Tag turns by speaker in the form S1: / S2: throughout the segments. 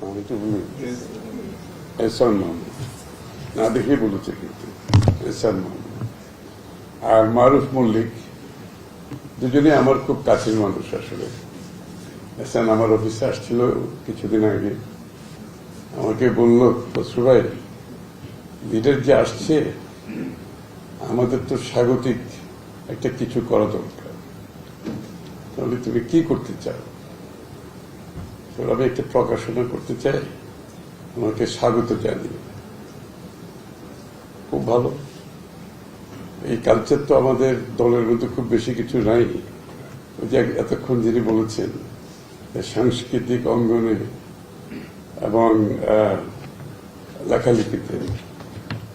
S1: নাম একটু ভুলে গেছি। এহসান মাহমুদ না দেখে বলেছে কিন্তু এহসান মাহমুদ আর মারুফ মল্লিক দুজনে আমার খুব কাছের মানুষ আসলে এহসান আমার অফিসে আসছিল, কিছুদিন আগে আমাকে বলল বসু ভাই লিডার যে আসছে, আমাদের তো স্বাগতিক। একটা কিছু করা দরকার। তাহলে তুমি কি করতে চাও? আমি একটা প্রকাশনা করতে চাই। আমাকে স্বাগত জানিয়ে। খুব ভালো। এই কালচার তো আমাদের দলের মধ্যে খুব বেশি কিছু নাই। যে এতক্ষণ যিনি বলেছেন সাংস্কৃতিক অঙ্গনে এবং লেখালেখিতে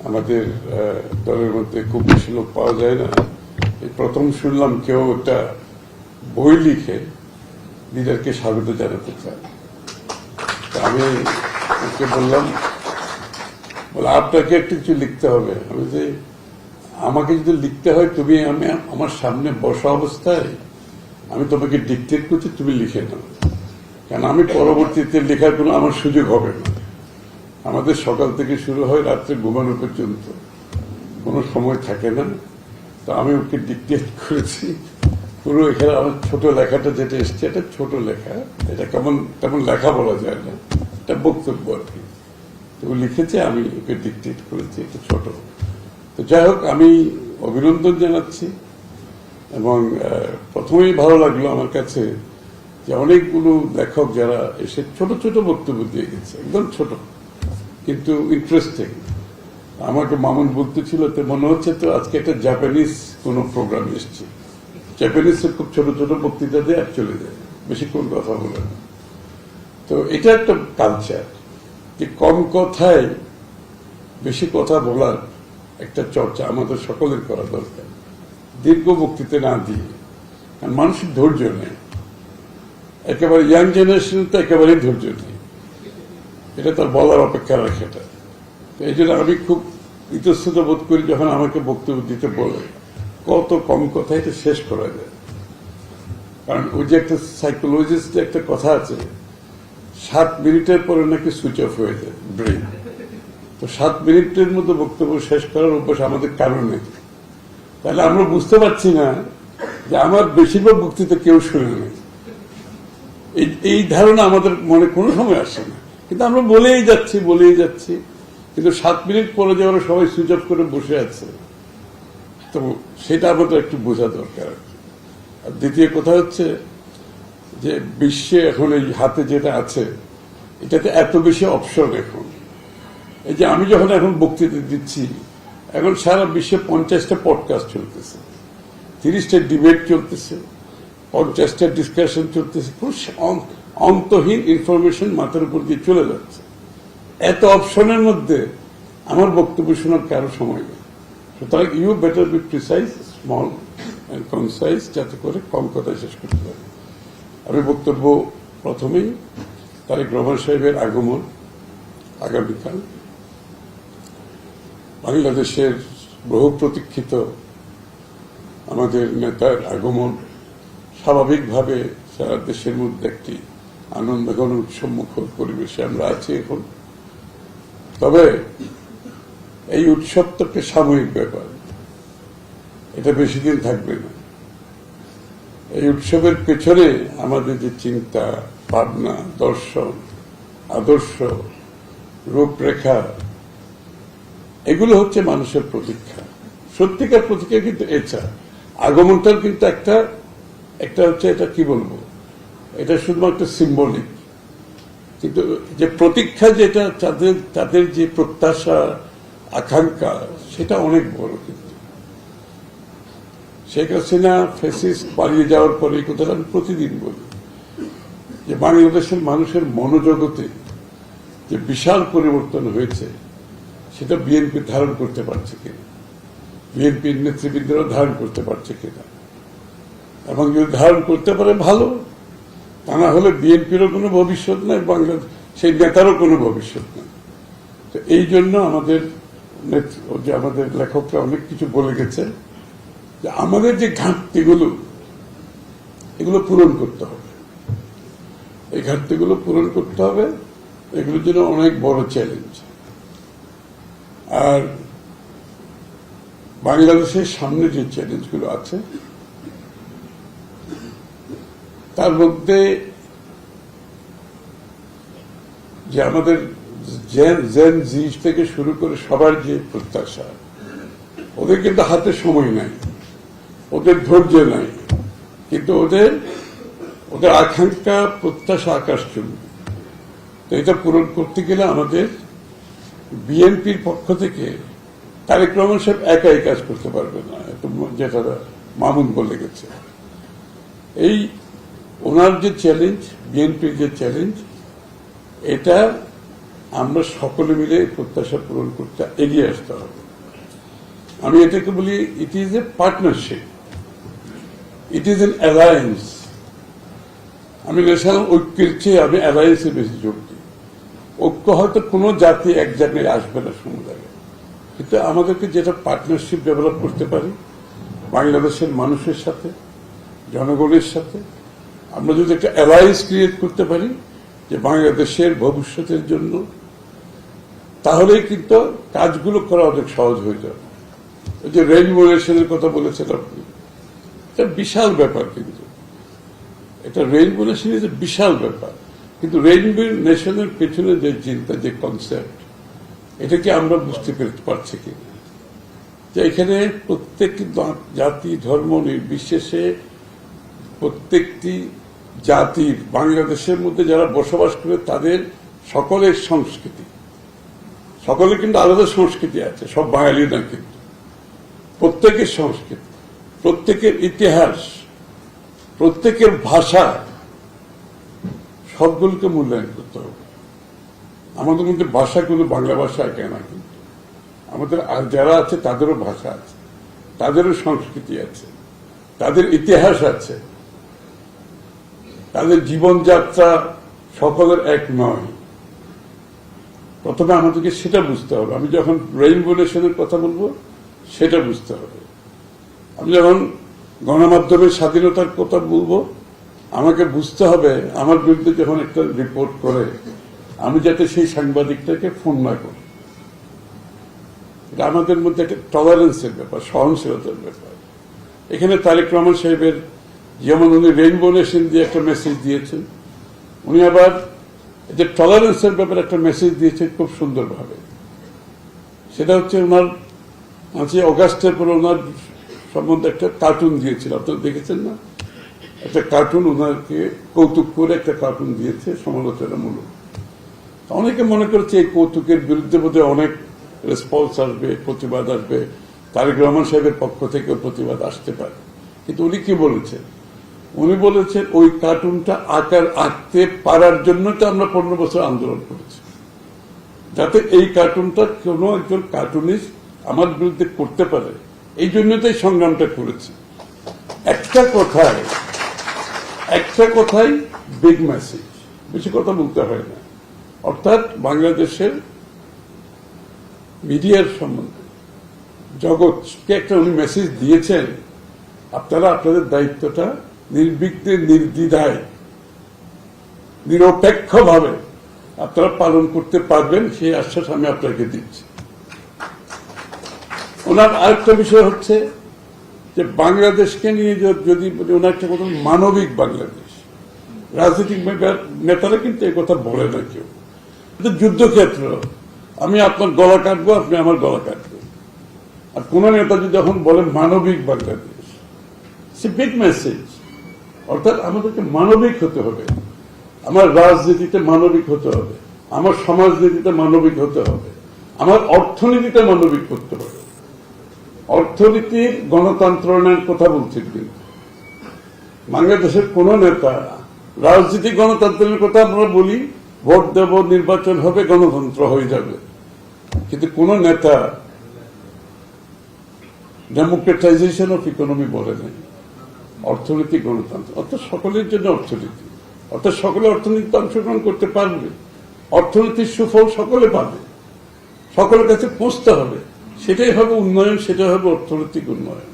S1: আমাদের দলের মধ্যে খুব বেশি লোক পাওয়া যায় না। প্রথম শুনলাম কেউ একটা বই লিখে লিডারকে স্বাগত জানাতে তা আমি ওকে বললাম, বলে, আপনাকে একটু কিছু লিখতে হবে। আমি যে আমাকে যদি লিখতে হয়, তুমি আমি আমার সামনে বসা অবস্থায় আমি তোমাকে ডিকটেট করছি, তুমি লিখে নাও। কারণ আমি পরবর্তীতে লেখার কোনো আমার সুযোগ হবে না। আমাদের সকাল থেকে শুরু হয়, রাত্রে ঘুমানো পর্যন্ত। কোনো সময় থাকে না। তো আমি ওকে ডিকটেট করেছি। পুরো এখানে আমার ছোট লেখাটা যেটা এসছে, এটা ছোট লেখা। এটা কেমন তেমন লেখা বলা যায় না। এটা বক্তব্য আর কি। তো লিখেছে, আমি ওকে ডিকটেট করেছি, এটা ছোট। তো যাই হোক, আমি অভিনন্দন জানাচ্ছি এবং প্রথমেই ভালো লাগল আমার কাছে যে অনেকগুলো লেখক যারা এসে ছোট ছোট বক্তব্য দিয়ে গেছে, একদম ছোট, কিন্তু ইন্টারেস্টিং আমাকে মামুন বলতেছিল, তো মনে হচ্ছে তো আজকে একটা জাপানিজ কোনো প্রোগ্রাম এসছে। জাপানিজে খুব ছোট ছোট বক্তৃতা দিয়ে আর চলে যায়। বেশিক্ষণ কথা বলে না। তো এটা একটা কালচার যে কম কথায় বেশি কথা বলার একটা চর্চা আমাদের সকলের করা দরকার। দীর্ঘ বক্তৃতা না দিয়ে। মানুষের ধৈর্য নেই। একেবারে ইয়াং জেনারেশন তো একেবারেই ধৈর্য নেই। এটা তার বলার অপেক্ষা রাখে এটা তো এই জন্য আমি খুব ইতস্তত বোধ করি যখন আমাকে বক্তব্য দিতে বলে কত কম কথা এটা শেষ করা যায়। কারণ ওই যে একটা সাইকোলজিস্ট একটা কথা আছে, সাত মিনিটের পরে নাকি সুইচ অফ হয়ে যায় ব্রেন তো সাত মিনিটের মতো বক্তব্য শেষ করার অভ্যাস আমাদের কারণ তাহলে আমরা বুঝতে পারছি না যে আমার বেশিরভাগ বক্তৃতা কেউ শুনে নেই। এই ধারণা আমাদের মনে কোনো সময় আসে না। কিন্তু আমরা বলেই যাচ্ছি বলেই যাচ্ছি। কিন্তু সাত মিনিট পরে যে ওরা সবাই সুইচ অফ করে বসে আছে তো সেটা আমাদের একটু বোঝা দরকার। আর দ্বিতীয় কথা হচ্ছে যে বিশ্বে এখন এই হাতে যেটা আছে, এটাতে এত বেশি অপশন এখন। এই যে আমি যখন এখন বক্তৃতা দিচ্ছি, এখন সারা বিশ্বে পঞ্চাশটা পডকাস্ট চলতেছে, তিরিশটা ডিবেট চলতেছে, পঞ্চাশটা ডিসকাশন চলতেছে অন্ত- অন্তহীন ইনফরমেশন মাথার উপর দিয়ে চলে যাচ্ছে। এত অপশনের মধ্যে আমার বক্তব্য শোনার কারও সময় নেই। সুতরাং you better be precise, small and concise, যাতে করে কম কথায় শেষ করতে পারে। আমি বক্তব্য প্রথমেই তারেক রহমান সাহেবের আগমন আগামীকাল। বাংলাদেশের বহু প্রতীক্ষিত আমাদের নেতার আগমন স্বাভাবিকভাবে সারা দেশের মধ্যে একটি আনন্দ ঘন উৎসবমুখর পরিবেশে আমরা আছি এখন। তবে এই উৎসব তো একটা সাময়িক ব্যাপার। এটা বেশি দিন থাকবে না। এই উৎসবের পেছনে আমাদের যে চিন্তা, ভাবনা, দর্শন, আদর্শ, রূপরেখা, এগুলো হচ্ছে মানুষের প্রতীক্ষা। সত্যিকার প্রতীক্ষা কিন্তু এছাড়া আগমনটার কিন্তু একটা একটা হচ্ছে এটা কি বলব? এটা শুধুমাত্র সিম্বলিক কিন্তু যে প্রতীক্ষা যেটা, তাদের তাদের যে প্রত্যাশা আকাঙ্ক্ষা, সেটা অনেক বড় কিন্তু। শেখ হাসিনা ফেসিস পালিয়ে যাওয়ার পরে এই কথাটা আমি প্রতিদিন বলি, যে বাংলাদেশের মানুষের মনোজগতে যে বিশাল পরিবর্তন হয়েছে, সেটা বিএনপি ধারণ করতে পারছে কিনা বিএনপির নেতৃবৃন্দরা ধারণ করতে পারছে কিনা। এবং যদি ধারণ করতে পারে, ভালো। তা না হলে বিএনপিরও কোনো ভবিষ্যৎ নাই, বাংলাদেশ, সেই নেতারও কোনো ভবিষ্যৎ নাই। তো এই জন্য আমাদের যে আমাদের লেখকরা অনেক কিছু বলে গেছে যে আমাদের যে ঘাটতিগুলো, এগুলো পূরণ করতে হবে। এই ঘাটতিগুলো পূরণ করতে হবে, এগুলোর জন্য অনেক বড় চ্যালেঞ্জ আর বাংলাদেশের সামনে যে চ্যালেঞ্জগুলো আছে, তার মধ্যে যে আমাদের জেন জেন জিজ থেকে শুরু করে সবার যে প্রত্যাশা, ওদের কিন্তু হাতে সময় নাই, ওদের ধৈর্য নাই, কিন্তু ওদের ওদের আকাঙ্ক্ষা প্রত্যাশা আকাশ চলবে তো এটা পূরণ করতে গেলে আমাদের বিএনপির পক্ষ থেকে তারেক রহমান সাহেব একাই কাজ করতে পারবে না যেটা মামুন বলে গেছে। এই ওনার যে চ্যালেঞ্জ বিএনপির যে চ্যালেঞ্জ এটা আমরা সকলে মিলে প্রত্যাশা পূরণ করতে এগিয়ে আসতে হবে। আমি এটাকে বলি it is a partnership it is an alliance আমি ন্যাশনাল ঐক্যের চেয়ে আমি অ্যালায়েন্সে বেশি যোগ দিই। ঐক্য হয়তো কোনো জাতি এক জায়গায় আসবে না সমুদায়। কিন্তু আমাদেরকে যেটা পার্টনারশিপ ডেভেলপ করতে পারি, বাংলাদেশের মানুষের সাথে, জনগণের সাথে, আমরা যদি একটা অ্যালায়েন্স ক্রিয়েট করতে পারি, যে বাংলাদেশের ভবিষ্যতের জন্য তাহলেই কিন্তু কাজগুলো করা অনেক সহজ হয়ে যাবে ওই যে রেইনবো নেশনের কথা বলেছেন আপনি, এটা বিশাল ব্যাপার কিন্তু। এটা রেইনবো নেশন ইজ বিশাল ব্যাপার। কিন্তু রেইনবো নেশনের পেছনে যে চিন্তা, যে কনসেপ্ট এটা কি আমরা বুঝতে পেরে- পারছি কি যে এখানে প্রত্যেকটি জাতি, ধর্ম নির্বিশেষে প্রত্যেকটি জাতির, বাংলাদেশের মধ্যে যারা বসবাস করে, তাদের সকলের সংস্কৃতি। সকলের কিন্তু আলাদা সংস্কৃতি আছে, সব বাঙালি না কিন্তু। প্রত্যেকের সংস্কৃতি, প্রত্যেকের ইতিহাস, প্রত্যেকের ভাষা, সবগুলোকে মূল্যায়ন করতে হবে। আমাদের মধ্যে ভাষা কিন্তু বাংলা ভাষা একে না কিন্তু? আমাদের আর যারা আছে তাদেরও ভাষা আছে, তাদেরও সংস্কৃতি আছে, তাদের ইতিহাস আছে। তাদের জীবনযাত্রা সকলের এক নয়। প্রথমে আমাদেরকে সেটা বুঝতে হবে। আমি যখন রেইনবো নেশনের কথা বলব, সেটা বুঝতে হবে। আমি যখন গণমাধ্যমের স্বাধীনতার কথা বলব, আমাকে বুঝতে হবে, আমার বিরুদ্ধে যখন একটা রিপোর্ট করে, আমি যাতে সেই সাংবাদিকটাকে ফোন না করি। এটা আমাদের মধ্যে একটা টলারেন্সের ব্যাপার, সহনশীলতার ব্যাপার। এখানে তারেক রহমান সাহেবের, যেমন উনি রেইনবো নেশন দিয়ে একটা মেসেজ দিয়েছেন, উনি আবার যে টলারেন্সের ব্যাপারে একটা মেসেজ দিয়েছেন খুব সুন্দরভাবে। সেটা হচ্ছে ওনার আছে অগাস্টের পরে ওনার সম্বন্ধে একটা কার্টুন দিয়েছিল। আপনারা দেখেছেন না? একটা কার্টুন ওনাকে কৌতুক করে একটা কার্টুন দিয়েছে সমালোচনামূলক। অনেকে মনে করছে এই কৌতুকের বিরুদ্ধে বোধহয় অনেক রেসপন্স আসবে, প্রতিবাদ আসবে। তারেক রহমান সাহেবের পক্ষ থেকে প্রতিবাদ আসতে পারে। কিন্তু উনি কি বলেছেন? উনি বলেছেন ওই কার্টুনটা আকার আঁকতে পারার জন্য তো আমরা পনেরো বছর আন্দোলন করেছি। যাতে এই কার্টুনটা কোনো একজন কার্টুনিস্ট আমার বিরুদ্ধে করতে পারে। এই জন্য তো এই সংগ্রামটা করেছি। একটা কথায়, একটা কথাই বিগ মেসেজ বেশি কথা বলতে হয় না। অর্থাৎ বাংলাদেশের মিডিয়ার সম্বন্ধে, জগৎকে একটা উনি মেসেজ দিয়েছেন। আপনারা, আপনাদের দায়িত্বটা নির্বিঘ্নে নির্দ্বিধায়, নিরপেক্ষভাবে আপনারা পালন করতে পারবেন, সেই আশ্বাস আমি আপনাকে দিচ্ছি। ওনার আরেকটা বিষয় হচ্ছে যে বাংলাদেশকে নিয়ে যদি ওনার একটা কথা মানবিক বাংলাদেশ। রাজনৈতিক নেতারা কিন্তু এই কথা বলে না কেউ। যুদ্ধক্ষেত্র। আমি আপনার গলা কাটবো, আপনি আমার গলা কাটবেন। আর কোন নেতা যদি যখন বলে মানবিক বাংলাদেশ, সে বিগ মেসেজ অর্থাৎ আমাদেরকে মানবিক হতে হবে। আমার রাজনীতিতে মানবিক হতে হবে। আমার সমাজনীতিতে মানবিক হতে হবে। আমার অর্থনীতিতে মানবিক করতে হবে। অর্থনীতির গণতন্ত্রণের কথা বলছেন কিন্তু। বাংলাদেশের কোন নেতা রাজনীতি গণতন্ত্রের কথা আমরা বলি, ভোট দেব, নির্বাচন হবে, গণতন্ত্র হয়ে যাবে। কিন্তু কোন নেতা ডেমোক্রেটাইজেশন অফ ইকোনমি বলে নাই। অর্থনৈতিক গণতন্ত্র। অর্থাৎ সকলের জন্য অর্থনীতি। অর্থাৎ সকলে অর্থনীতিতে অংশগ্রহণ করতে পারবে। অর্থনীতির সুফল সকলে পাবে। সকলের কাছে পৌঁছতে হবে। সেটাই হবে উন্নয়ন, সেটাই হবে অর্থনৈতিক উন্নয়ন।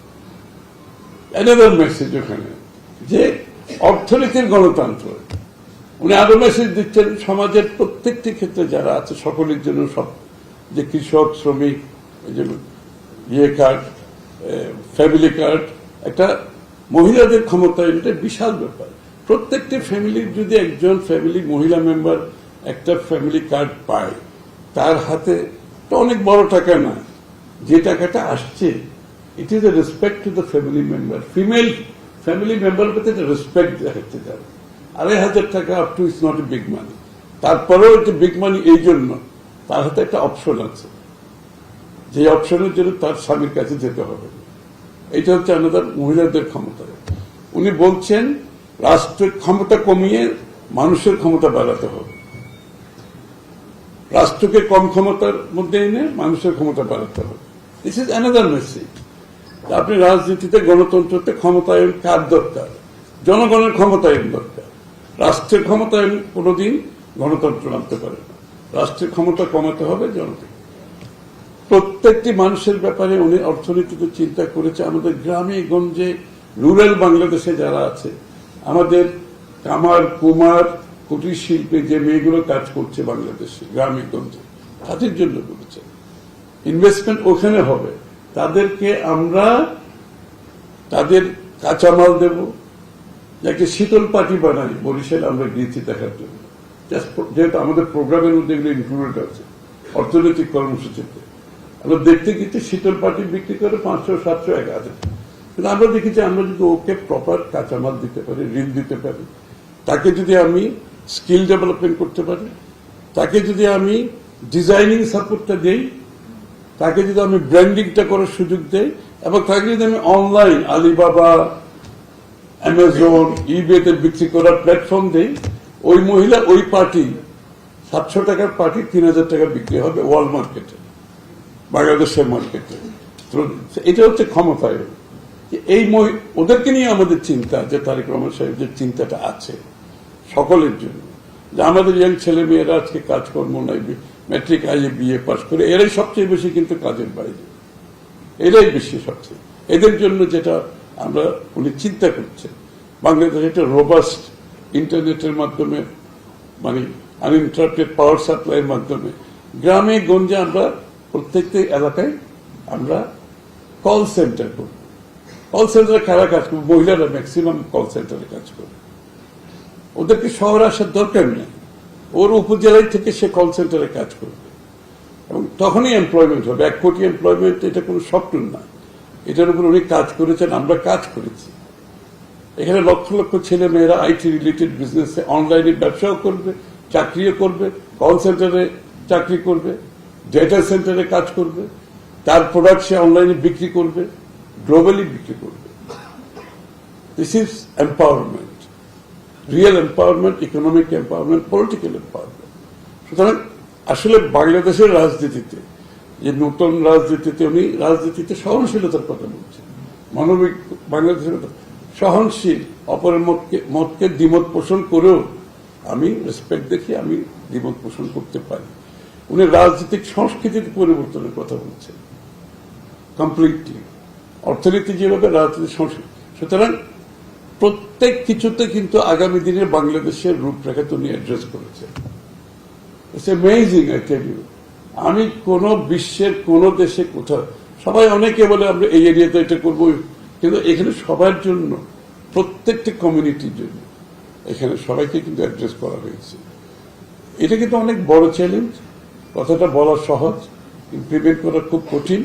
S1: অ্যানাদার মেসেজ ওখানে যে অর্থনীতির গণতন্ত্র। উনি আরও মেসেজ দিচ্ছেন, সমাজের প্রত্যেকটি ক্ষেত্রে যারা আছে, সকলের জন্য সব, যে কৃষক, শ্রমিক যে ইয়ে কার্ড ফ্যামিলি কার্ড একটা মহিলাদের ক্ষমতায়ন এটা বিশাল ব্যাপার। প্রত্যেকটি ফ্যামিলির যদি একজন ফ্যামিলি মহিলা মেম্বার একটা ফ্যামিলি কার্ড পায়, তার হাতে তো অনেক বড় টাকা না, যে টাকাটা আসছে it is a respect to the family member female family member প্রতি রেসপেক্ট দেখাতে যাবে আড়াই হাজার টাকা up to is not a big money তারপরেও এটা বিগ মানি এই জন্য, তার হাতে একটা অপশন আছে। যে অপশনের জন্য তার স্বামীর কাছে যেতে হবে। এটা হচ্ছে আমাদের মহিলাদের ক্ষমতা। উনি বলছেন, রাষ্ট্রের ক্ষমতা কমিয়ে মানুষের ক্ষমতা বাড়াতে হবে। রাষ্ট্রকে কম ক্ষমতার মধ্যে এনে মানুষের ক্ষমতা বাড়াতে হবে। দিস ইজ অ্যানাদার মেসেজ আপনি রাজনীতিতে, গণতন্ত্রতে ক্ষমতায়ন কার দরকার? জনগণের ক্ষমতায়ন দরকার। রাষ্ট্রের ক্ষমতায়ন কোনোদিন গণতন্ত্র আনতে পারে না। রাষ্ট্রের ক্ষমতা কমাতে হবে জনগণ প্রত্যেকটি মানুষের ব্যাপারে উনি অর্থনীতিতে চিন্তা করেছে। আমাদের গ্রামে, গঞ্জে, রুরাল বাংলাদেশে যারা আছে, আমাদের কামার, কুমার, কুটির শিল্পে যে মেয়েগুলো কাজ করছে বাংলাদেশে, গ্রামে, গঞ্জে, তাদের জন্য করেছে। ইনভেস্টমেন্ট ওখানে হবে। তাদেরকে আমরা তাদের কাঁচামাল দেব, যাকে শীতল পাটি বানাই, বরিশাল আমরা গিয়েছি দেখার জন্য। যেহেতু আমাদের প্রোগ্রামের মধ্যে এগুলো ইনক্লুডেড আছে, অর্থনৈতিক কর্মসূচিতে। আমরা দেখতে গেছি শীতল পাটি বিক্রি করে পাঁচশো, সাতশো, এক হাজার। কিন্তু আমরা দেখেছি, আমরা যদি ওকে প্রপার কাঁচামাল দিতে পারি, ঋণ দিতে পারি, তাকে যদি আমি স্কিল ডেভেলপমেন্ট করতে পারি, তাকে যদি আমি ডিজাইনিং সাপোর্টটা দিই, তাকে যদি আমি ব্র্যান্ডিংটা করার সুযোগ দেই, এবং তাকে যদি আমি অনলাইন আলিবাবা অ্যামাজন ইবেতে বিক্রি করার প্ল্যাটফর্ম দেই, ওই মহিলা ওই পার্টি, সাতশো টাকার পার্টি তিন হাজার টাকা বিক্রি হবে ওয়ার্ল্ড মার্কেটে বাংলাদেশের মার্কেটে এটা হচ্ছে ক্ষমতায়ন যে এই ওদেরকে নিয়ে আমাদের চিন্তা, যে তারেক রহমান সাহেব যে চিন্তাটা আছে সকলের জন্য। যে আমাদের ইয়াং ছেলে মেয়েরা আজকে কাজকর্ম নাই ম্যাট্রিক আইএ বিএ পাশ করে, এরাই সবচেয়ে বেশি কিন্তু কাজের বাইরে। এরাই বেশি সবচেয়ে। এদের জন্য যেটা আমরা উনি চিন্তা করছেন বাংলাদেশ একটা রোবাস্ট ইন্টারনেটের মাধ্যমে মানে আনইন্টারাপ্টেড পাওয়ার সাপ্লাইয়ের মাধ্যমে, গ্রামে, গঞ্জে আমরা প্রত্যেকটি এলাকায় আমরা কল সেন্টার করব কল সেন্টারে কারা কাজ করবে মহিলারা ম্যাক্সিমাম কল সেন্টারে কাজ করবে ওদেরকে শহরে আসার দরকার নেই। ওর উপজেলায় থেকে সে কল সেন্টারে কাজ করবে। এবং তখনই এমপ্লয়মেন্ট হবে। এক কোটি এমপ্লয়মেন্ট এটা কোনো স্বপ্ন না। এটার উপর উনি কাজ করেছেন, আমরা কাজ করেছি। এখানে লক্ষ লক্ষ ছেলে মেয়েরা আইটি রিলেটেড বিজনেসে অনলাইনে ব্যবসাও করবে, চাকরিও করবে কল সেন্টারে চাকরি করবে। ডেটা সেন্টারে কাজ করবে, তার প্রোডাক্ট সে অনলাইনে বিক্রি করবে গ্লোবালি বিক্রি করবে। This is empowerment real empowerment economic empowerment political empowerment সুতরাং আসলে বাংলাদেশের রাজনীতিতে, যে নতুন রাজনীতিতে উনি রাজনীতিতে সহনশীলতার কথা বলছেন, মানবিক বাংলাদেশের সহনশীল, অপরের মতকে মতকে দ্বিমত পোষণ করেও আমি রেসপেক্ট দেখি আমি দ্বিমত পোষণ করতে পারি। উনি রাজনৈতিক সংস্কৃতির পরিবর্তনের কথা বলছেন। কমপ্লিটলি অর্থনীতি যেভাবে রাজনীতি সংস্কৃতি, সুতরাং প্রত্যেক কিছুতে কিন্তু আগামী দিনের বাংলাদেশের রূপরেখা তো উনি অ্যাড্রেস করেছে it's amazing I tell you আমি কোন বিশ্বের কোন দেশে কোথাও, সবাই অনেকে বলে আমরা এই এরিয়াতে এটা করব, কিন্তু এখানে সবার জন্য, প্রত্যেকটা কমিউনিটির জন্য এখানে সবাইকে কিন্তু অ্যাড্রেস করা হয়েছে। এটা কিন্তু অনেক বড় চ্যালেঞ্জ কথাটা বলা সহজ ইমপ্লিমেন্ট করা খুব কঠিন।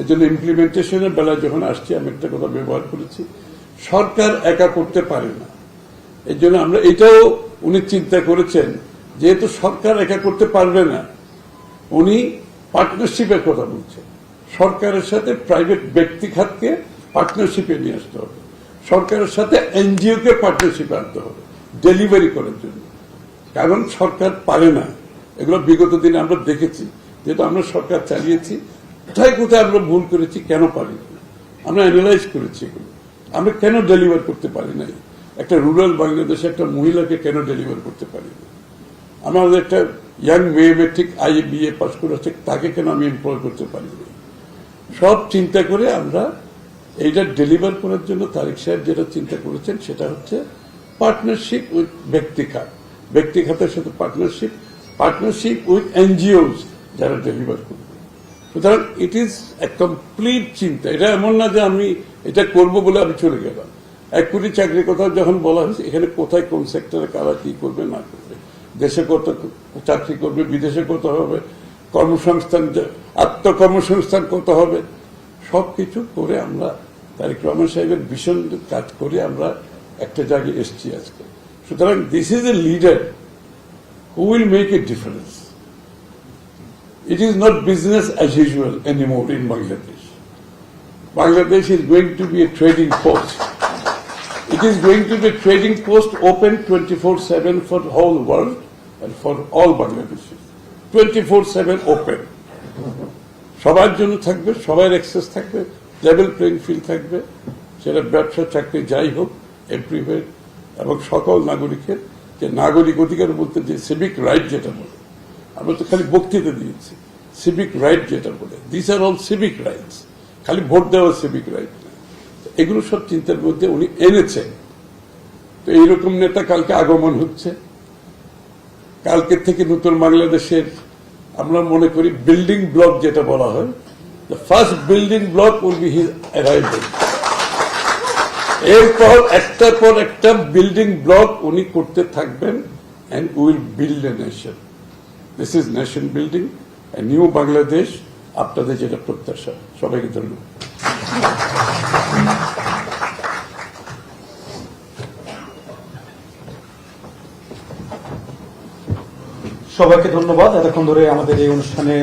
S1: এই জন্য ইমপ্লিমেন্টেশনের বেলায় যখন আসছি, আমি একটা কথা ব্যবহার করেছি, সরকার একা করতে পারে না। এই জন্য আমরা এটাও উনি চিন্তা করেছেন, যেহেতু সরকার একা করতে পারবে না, উনি পার্টনারশিপের কথা বলছেন। সরকারের সাথে প্রাইভেট ব্যক্তি খাতকে পার্টনারশিপে নিয়ে আসতে হবে। সরকারের সাথে এনজিও কে পার্টনারশিপে আনতে হবে ডেলিভারি করার জন্য। কারণ সরকার পারে না। এগুলো বিগত দিনে আমরা দেখেছি, যেহেতু আমরা সরকার চালিয়েছি, কোথায় কোথায় আমরা ভুল করেছি, কেন পারি আমরা অ্যানালাইজ করেছি এগুলো। আমরা কেন ডেলিভার করতে পারি নাই? একটা রুরাল বাংলাদেশে একটা মহিলাকে কেন ডেলিভার করতে পারি না? আমাদের একটা ইয়াং মেয়ে মেট্রিক আই বিএ পাস করে তাকে কেন আমি এমপ্লয় করতে পারি না? সব চিন্তা করে আমরা এইটা ডেলিভার করার জন্য তারিক সাহেব যেটা চিন্তা করেছেন, সেটা হচ্ছে পার্টনারশিপ উইথ ব্যক্তি খাত। ব্যক্তি খাতের সাথে পার্টনারশিপ পার্টনারশিপ উইথ এনজিওস যারা ডেলিভার করবে। সুতরাং ইট ইজ এ কমপ্লিট চিন্তা। এটা এমন না যে আমি এটা করব বলে আমি চলে গেলাম। এক কোটি চাকরির কথা যখন বলা হয়েছে, এখানে কোথায় কোন সেক্টরে কারা কি করবে, না করবে? দেশে কত চাকরি করবে, বিদেশে কত হবে? কর্মসংস্থান, আত্মকর্মসংস্থান কত হবে? সব কিছু করে আমরা তারিক রহমান সাহেবের ভীষণ কাজ করে আমরা একটা জায়গায় এসছি আজকে। সুতরাং this is a leader who will make a difference It is not business as usual anymore in Bangladesh. Bangladesh is going to be a trading post. It is going to be a trading post open 24-7 for the whole world and for all Bangladeshis. 24-7 open. সবার জন্য থাকবে সবার access থাকবে level playing field থাকবে সেটা ব্যবসা চাকরি যাই হোক এভরিওয়ের এবং সকল নাগরিকের যে নাগরিক অধিকার বলতে যে সিভিক রাইট যেটা বলে, আমরা তো খালি বক্তৃতা দিয়েছি। সিভিক রাইট যেটা বলে this are all civic rights খালি ভোট দেওয়া সিভিক রাইট না। এগুলো সব চিন্তার মধ্যে উনি এনেছেন। তো এইরকম নেতা কালকে আগমন হচ্ছে। কালকের থেকে নতুন বাংলাদেশের আমরা মনে করি বিল্ডিং ব্লক যেটা বলা হয় the first building block will be his arrival এরপর একটার পর একটা বিল্ডিং ব্লক উনি করতে থাকবেন and will build a nation this is nation building new Bangladesh আপনাদের যেটা প্রত্যাশা। সবাইকে ধন্যবাদ।
S2: সবাইকে ধন্যবাদ এতক্ষণ ধরে আমাদের এই অনুষ্ঠানে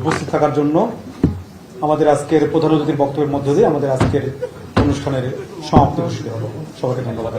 S2: উপস্থিত থাকার জন্য। আমাদের আজকের প্রধান অতিথির বক্তব্যের মধ্য দিয়ে আমাদের আজকের অনুষ্ঠানের সমাপ্তি ঘোষিত হল। সবাইকে ধন্যবাদ